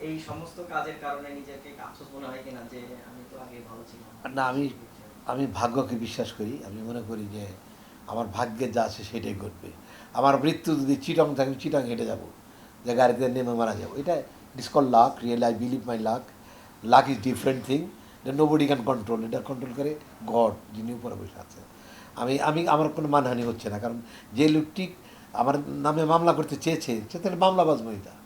এই সমস্ত কাজের কারণে নিজেকে আফসোস মনে হয় কিনা যে আমি তো আগে ভালো ছিলাম। না, আমি আমি ভাগ্যকে বিশ্বাস করি। আমি মনে করি যে আমার ভাগ্যে যা আছে সেটাই ঘটবে। আমার মৃত্যু যদি চিটং থাকে চিটং হেঁটে যাব। যে গাড়িতে নেমে মারা যাব। এটা it's call luck real I believe my luck luck is different thing nobody can control এটা কন্ট্রোল করে গড যিনি উপরে বসে আছে। আমি আমি, আমার কোনো মানহানি হচ্ছে না। কারণ যে লোকটি আমার নামে মামলা করতে চেয়েছে, সে তাহলে মামলাবাজ মহিলা।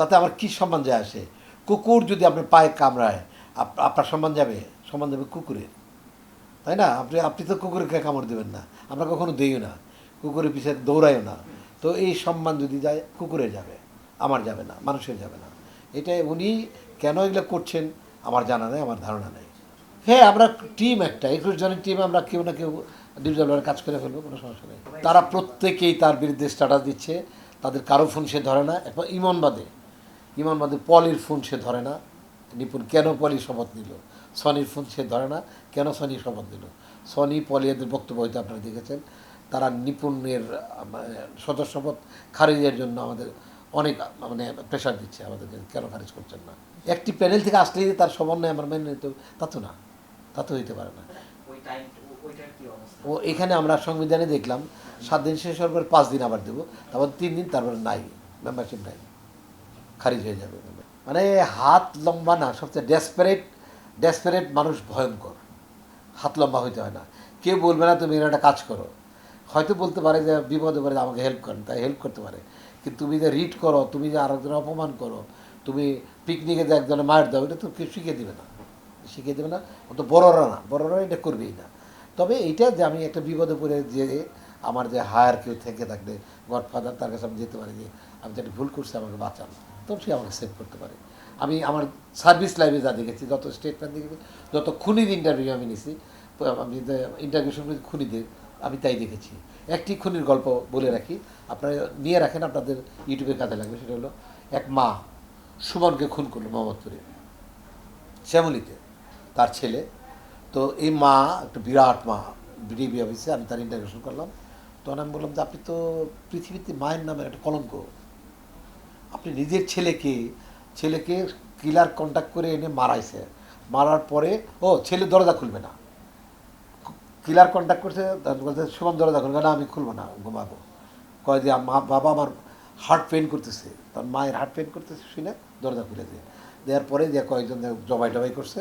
তাতে আমার কী সম্মান যায় আসে? কুকুর যদি আপনার পায়ে কামড়ায়, আপ- আপনার সম্মান যাবে? সম্মান যাবে কুকুরের। তাই না? আপনি আপনি তো কুকুরকে কামড় দেবেন না। আমরা কখনো দিইও না। কুকুরের পিছিয়ে দৌড়াইও না। তো এই সম্মান যদি যায়, কুকুরে যাবে, আমার যাবে না, মানুষের যাবে না। এটা উনি কেন এগুলো করছেন, আমার জানা নেই, আমার ধারণা নেই। হ্যাঁ আমরা টিম একটা, একুশ জনের টিম আমরা কেউ না কেউ ডিভিজনের কাজ করে ফেলব, কোনো সমস্যা নেই। তারা প্রত্যেকেই তার বিরুদ্ধে স্ট্যাটাস দিচ্ছে, তাদের কারও ফোন সে ধরে না এখন ইমন বাদে ইমন বাদে পলির ফোন সে ধরে না। নিপুণ কেন পলি শপথ নিল? সনির ফোন সে ধরে না। কেন সনি শপথ নিল? সনি পলি এদের বক্তব্য হয়তো আপনারা দেখেছেন। তারা নিপুণের সদস্য শপথ খারিজের জন্য আমাদের অনেক মানে প্রেশার দিচ্ছে আমাদেরকে। কেন খারিজ করছেন না? একটি প্যানেল থেকে আসলেই তার সমন্বয় আমার মেনে নিতে তা তো না। তা তো হইতে পারে না। ও এখানে আমরা সংবিধানে দেখলাম সাত দিন শেষ হওয়ার পর পাঁচ দিন আবার দেবো। তারপর তিন দিন তারপর নাই মেম্বারশিপ নাই। খারিজ হয়ে যাবে। মানে হাত লম্বা না, সবচেয়ে ডেসপারেট ডেসপারেট মানুষ ভয়ঙ্কর। হাত লম্বা হইতে হয় না। কেউ বলবে না, তুমি একটা কাজ করো। হয়তো বলতে পারে যে, বিপদে পারে আমাকে হেল্প করেন। তাই হেল্প করতে পারে। কিন্তু তুমি যে রিড করো, তুমি যে আরেকজনের অপমান করো, তুমি পিকনিকে যে একজনের মায়ের দাও, এটা তো কেউ শিখিয়ে দেবে না। শিখিয়ে দেবে না। ও তো বড়রা না। বড়রা এটা করবেই না। তবে এইটা যে, আমি একটা বিপদে পড়ে যে, আমার যে হায়ার কেউ থেকে থাকলে গডফাদার তার কাছে আমি যেতে পারি যে, আমি যেটা ভুল করছি, আমাকে বাঁচান। তখন সে আমাকে সেভ করতে পারে। আমি আমার সার্ভিস লাইফে যা দেখেছি, যত স্টেটমেন্ট দেখেছি, যত খুনির ইন্টারভিউ আমি নিছি, আমি ইন্টারভিউ শুনে খুনিদের, আমি তাই দেখেছি। একটি খুনির গল্প বলে রাখি, আপনারা নিয়ে রাখেন, আপনাদের ইউটিউবে কাজে লাগবে, সেটা হলো এক মা সুমনকে খুন করল মোহাম্মদপুরে, শ্যামলিতে, তার ছেলে। তো এই মা একটা বিরাট মা, ডিবি অফিসে, আমি তার ইন্টারভিউশন করলাম। তখন আমি বললাম যে, আপনি তো পৃথিবীতে মায়ের নামের একটা কলঙ্ক। আপনি নিজের ছেলেকে ছেলেকে কিলার কন্ট্যাক্ট করে এনে মারাইছে। মারার পরে, ও, ছেলে দরজা খুলবে না। কিলার কন্ট্যাক্ট করছে বলছে শুভম দরজা খুলবে না, আমি খুলবো না, ঘুমাবো। কয় যে, মা, বাবা আমার হার্ট পেন করতেছে। তার মায়ের হার্ট পেন করতেছে শুনে দরজা খুলে দিয়ে। দেওয়ার পরে যে কয়েকজন জবাই টবাই করছে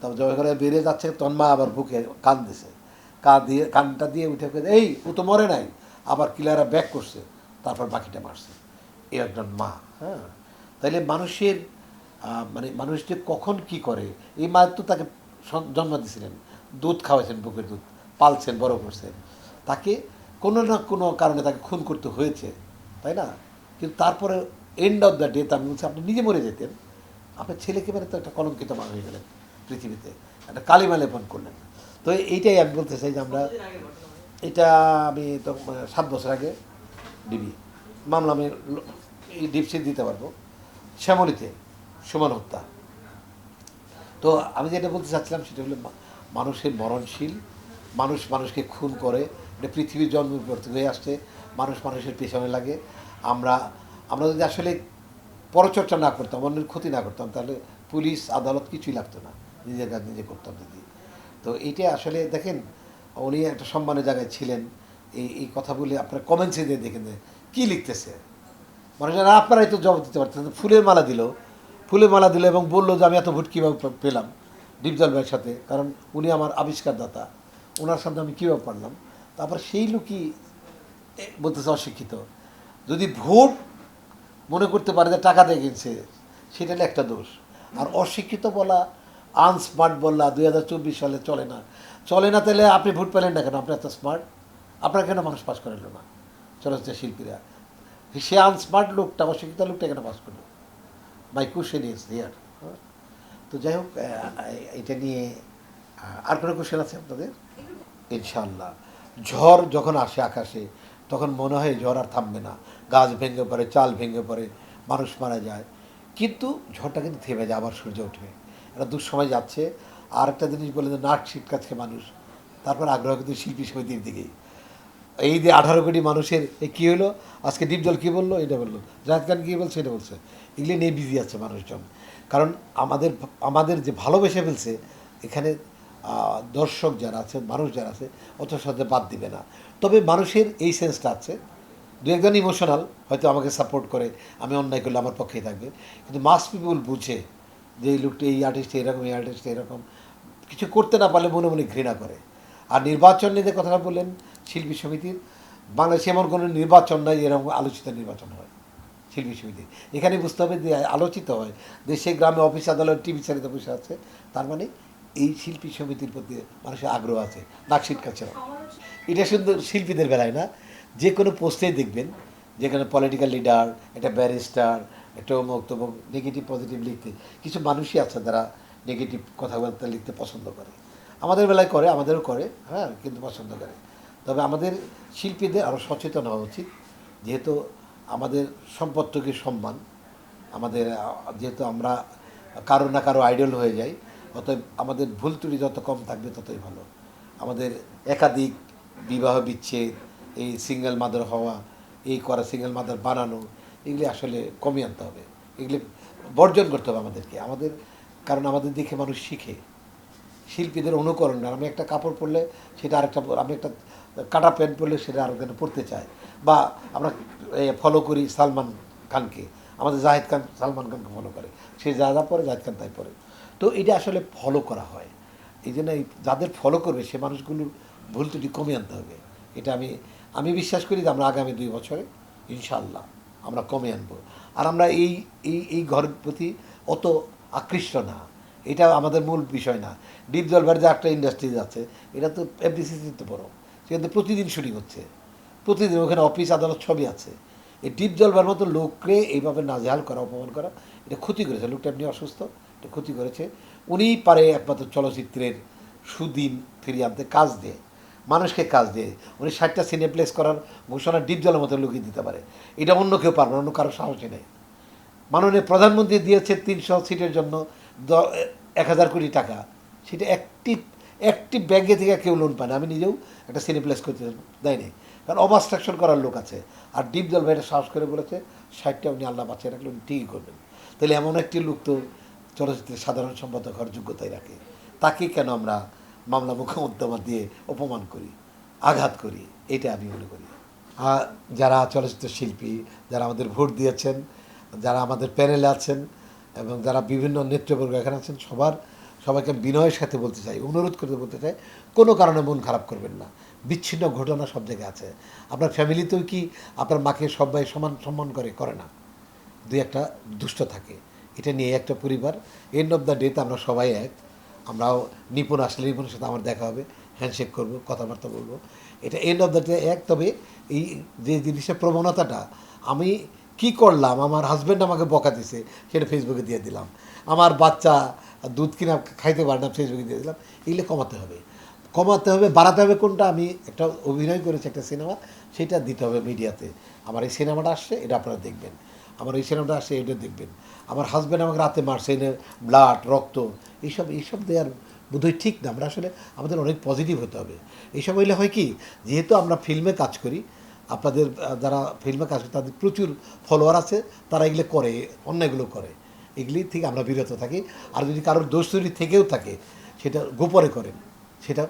তারপর জবাই করে বেরিয়ে যাচ্ছে, তখন মা আবার বুকে কান দিছে কান দিয়ে কানটা দিয়ে উঠে এই, ও তো মরে নাই, আবার কিলারা ব্যাক করছে। তারপর বাকিটা মারছে। এই একজন মা হ্যাঁ? তাইলে মানুষের মানে মানুষ যে কখন কি করে? এই মা তো তাকে জন্ম দিয়েছিলেন দুধ খাওয়াইছেন বুকের দুধ পালছেন বড় করছেন। তাকে কোনো না কোনো কারণে তাকে খুন করতে হয়েছে তাই না? কিন্তু তারপরে এন্ড অফ দ্য ডে তার বলছি আপনি নিজে মরে যেতেন। আপনার ছেলেকে মানে তো একটা কলঙ্কিত মা হয়ে গেলেন পৃথিবীতে। একটা কালিমা লেপন করলেন। তো এইটাই আমি বলতে চাই যে আমরা? এটা আমি তো সাত বছর আগে ডিবি মামলা আমি এই ডিপসি দিতে পারব। শ্যামলিতে সুমন হত্যা। তো আমি যেটা বলতে চাচ্ছিলাম সেটা হলো মানুষের মরণশীল, মানুষ মানুষকে খুন করে, এটা পৃথিবীর জন্ম হয়ে আসছে, মানুষ মানুষের পেছনে লাগে। আমরা আমরা যদি আসলে পরচর্চা না করতাম, অন্যের ক্ষতি না করতাম, তাহলে পুলিশ, আদালত কিছুই লাগতো না। নিজের কাজ নিজে করতাম যদি। তো এইটা আসলে দেখেন, উনি একটা সম্মানের জায়গায় ছিলেন। এই এই কথা বলে আপনার কমেন্টসে দিয়ে দেখেন কী লিখতেছে? মানুষেরা আপনারাই তো জবাব দিতে পারতেন, ফুলের মালা দিল। ফুলের মালা দিল এবং বলল যে, আমি এত ভোট কীভাবে পেলাম? ডিপজল ভাইয়ের সাথে, কারণ উনি আমার আবিষ্কারদাতা। ওনার সামনে আমি কীভাবে পারলাম? তারপর সেই লোকই বলতেছে অশিক্ষিত। যদি ভোট মনে করতে পারে যে টাকা দিয়ে কিনছে, সেটা একটা দোষ। আর অশিক্ষিত বলা, আনস্মার্ট বললা দুই হাজার চব্বিশ সালে চলে না। চলে না তাহলে আপনি ভোট পেলেন না কেন? আপনি এত স্মার্ট। আপনার কেন মানুষ পাস করালো না? চলচ্চিত্র শিল্পীরা। সে আনস্মার্ট লোকটা অশিক্ষিত লোকটা এখানে পাস করল। মাই কোশ্চেন ইজ হিয়ার তো যাই হোক এটা নিয়ে আর কোনো কোশ্চেন আছে আপনাদের? ইনশাল্লাহ ঝড় যখন আসে আকাশে, তখন মনে হয় ঝড় আর থামবে না। গাছ ভেঙে পড়ে, চাল ভেঙে পড়ে, মানুষ মারা যায়। কিন্তু ঝড়টা কিন্তু থেমে যায়, আবার সূর্য উঠবে। একটা দুঃসময় যাচ্ছে। আর একটা জিনিস বলে যে নাট শীত মানুষ। তারপর আগ্রহ কিন্তু শিল্পী সমিতির দিকেই। এই যে আঠারো কোটি মানুষের, এ কী হলো? আজকে ডিপজল কী বলল? এটা বলল। জাহেদ খান কী বলছে? এটা বলছে। এগুলি নিয়ে বিজি আছে মানুষজন। কারণ আমাদের আমাদের যে ভালোবেসে ফেলছে, এখানে দর্শক যারা আছে, মানুষ যারা আছে অত সাথে বাদ দিবে না। তবে মানুষের এই সেন্সটা আছে। দু একজন ইমোশনাল হয়তো আমাকে সাপোর্ট করে, আমি অন্যায় করলে আমার পক্ষেই থাকবে। কিন্তু মাস পিপুল বুঝে যে এই লোকটা, এই আর্টিস্ট এরকম, এই আর্টিস্ট এরকম। কিছু করতে না পারলে মনে মনে ঘৃণা করে। আর নির্বাচন নিয়ে কথাটা বললেন শিল্পী সমিতির। বাংলাদেশে এমন কোনো নির্বাচন নাই, এরকম আলোচিত নির্বাচন হয়। শিল্পী সমিতি। এখানে বুঝতে হবে যে আলোচিত হয় দেশে গ্রামে অফিস আদালত, টিভি চ্যানেলে বসে আছে। তার মানে এই শিল্পী সমিতির প্রতি মানুষের আগ্রহ আছে নাকশিট কাছে এটা শুধু শিল্পীদের বেলায় না, যে কোনো পোস্টেই দেখবেন, যেখানে পলিটিক্যাল লিডার একটা ব্যারিস্টার একটা অমুক তমুক নেগেটিভ পজিটিভ লিখতে। কিছু মানুষই আছে যারা নেগেটিভ কথাবার্তা লিখতে পছন্দ করে। আমাদের বেলায় করে, আমাদেরও করে হ্যাঁ কিন্তু পছন্দ করে। তবে আমাদের শিল্পীদের আরও সচেতন হওয়া উচিত। যেহেতু আমাদের সম্পদকে সম্মান, আমাদের, যেহেতু আমরা কারও না কারও আইডল হয়ে যাই, অতএব আমাদের ভুল ত্রুটি যত কম থাকবে ততই ভালো। আমাদের একাধিক বিবাহ বিচ্ছেদ, এই সিঙ্গেল মাদার হওয়া, এই করা সিঙ্গেল মাদার বানানো, এগুলি আসলে কমিয়ে আনতে হবে। এগুলি বর্জন করতে হবে আমাদেরকে। আমাদের, কারণ আমাদের দেখে মানুষ শিখে। শিল্পীদের অনুকরণ, আমি একটা কাপড় পরলে সেটা আরেকটা, আমি একটা কাটা প্যান্ট পরলে সেটা আরেকজনে পরতে চায়। বা আমরা ফলো করি সালমান খানকে। আমাদের জাহেদ খান সালমান খানকে ফলো করে। সে যা যা পরে জাহেদ খান তাই পরে। তো এটা আসলে ফলো করা হয়। এই জন্য যাদের ফলো করবে, সে মানুষগুলোর ভুল ত্রুটি কমিয়ে আনতে হবে। এটা আমি আমি বিশ্বাস করি যে আমরা আগামী দুই বছরে ইনশাল্লাহ আমরা কমে আনব। আর আমরা এই এই এই ঘরের প্রতি অত আকৃষ্ট না। এটা আমাদের মূল বিষয় না। ডিপ জলবার যে একটা ইন্ডাস্ট্রিজ আছে, এটা তো এফডিসিসিতে বড়। সেখানে প্রতিদিন শুটিং হচ্ছে। প্রতিদিন ওখানে অফিস, আদালত সবই আছে। এই ডিপ জলবার মতো লোককে এইভাবে নাজেহাল করা, অপমান করা, এটা ক্ষতি করেছে। লোকটা এমনি অসুস্থ, এটা ক্ষতি করেছে। উনিই পারে একমাত্র চলচ্চিত্রের সুদিন ফিরিয়ে আনতে, কাজ দিয়ে, মানুষকে কাজ দিয়ে। উনি ষাটটা সিনে প্লেস করার ঘোষণা ডিপ জলের মতো লুকিয়ে দিতে পারে। এটা অন্য কেউ পারবে অন্য কারও সাহসী নেই। মাননীয় প্রধানমন্ত্রী দিয়েছে তিনশো সিটের জন্য এক হাজার কোটি টাকা। সেটা একটি একটি ব্যাঙ্কে থেকে কেউ লোন পায় না। আমি নিজেও একটা সিনেপ্লেস করতে দেয়নি। কারণ অবস্ট্রাকশন করার লোক আছে। আর ডিপ জল ভাইটা সাহস করে বলেছে, ষাটটা উনি আল্লাহ বাঁচিয়ে রাখলে উনি ঠিকই করবেন। তাহলে এমন একটি লোক তো চলচ্চিত্রের সাধারণ সম্পাদক হওয়ার যোগ্যতাই রাখে। তাকে কেন আমরা মামলা মোকদ্দমা দিয়ে অপমান করি, আঘাত করি, এটা আমি মনে করি। যারা চলচ্চিত্র শিল্পী, যারা আমাদের ভোট দিয়েছেন, যারা আমাদের প্যানেলে আছেন, এবং যারা বিভিন্ন নেতৃবর্গ এখানে আছেন, সবার সবাইকে বিনয়ের সাথে বলতে চাই, অনুরোধ করতে বলতে চাই, কোনো কারণে মন খারাপ করবেন না। বিচ্ছিন্ন ঘটনা সব জায়গায় আছে। আপনার ফ্যামিলিতেও কি আপনার মাকে সবাই সমান সম্মান করে? করে না। দুই একটা দুষ্ট থাকে। এটা নিয়ে একটা পরিবার। এন্ড অফ দ্য ডেতে আমরা সবাই এক। আমরাও নিপুণ, আসলে নিপুণের সাথে আমার দেখা হবে। হ্যান্ডশেক করব, কথাবার্তা বলব। এটা এন্ড অফ দ্য ডে এক। তবে এই যে জিনিসের প্রবণতাটা, আমি কি করলাম? আমার হাজব্যান্ড আমাকে বকা দিছে। সেটা ফেসবুকে দিয়ে দিলাম। আমার বাচ্চা দুধ কিনা খাইতে পারে ফেসবুকে দিয়ে দিলাম এগুলো কমাতে হবে। কমাতে হবে, বাড়াতে হবে কোনটা? আমি একটা অভিনয় করেছি একটা সিনেমা, সেটা দিতে হবে মিডিয়াতে। আমার এই সিনেমাটা আসছে, এটা আপনারা দেখবেন। আমার এই সিনেমাটা আসছে, এটা দেখবেন। আমার হাজব্যান্ড আমাকে রাতে মারছে এনে ব্লাড রক্ত, এইসব এইসব দেওয়ার বোধহয় ঠিক না। আমরা আসলে, আমাদের অনেক পজিটিভ হতে হবে। এইসব হইলে হয় কি, যেহেতু আমরা ফিল্মে কাজ করি, আপনাদের যারা ফিল্মে কাজ করে, তাদের প্রচুর ফলোয়ার আছে, তারা এগুলো করে, অন্যগুলো করে। এগুলি থেকে আমরা বিরত থাকি। আর যদি কারোর দোষ ত্রুটি থেকেও থাকে, সেটা গোপনে করেন। সেটা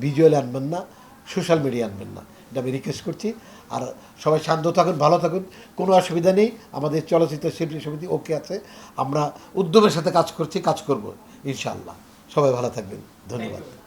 ভিজুয়ালি আনবেন না, সোশ্যাল মিডিয়া আনবেন না। এটা আমি রিকোয়েস্ট করছি। আর সবাই শান্ত থাকুন, ভালো থাকুন। কোনো অসুবিধা নেই। আমাদের চলচ্চিত্র শিল্পী সমিতি ওকে আছে। আমরা উদ্যমের সাথে কাজ করছি, কাজ করব, ইনশাআল্লাহ। সবাই ভালো থাকবেন। ধন্যবাদ।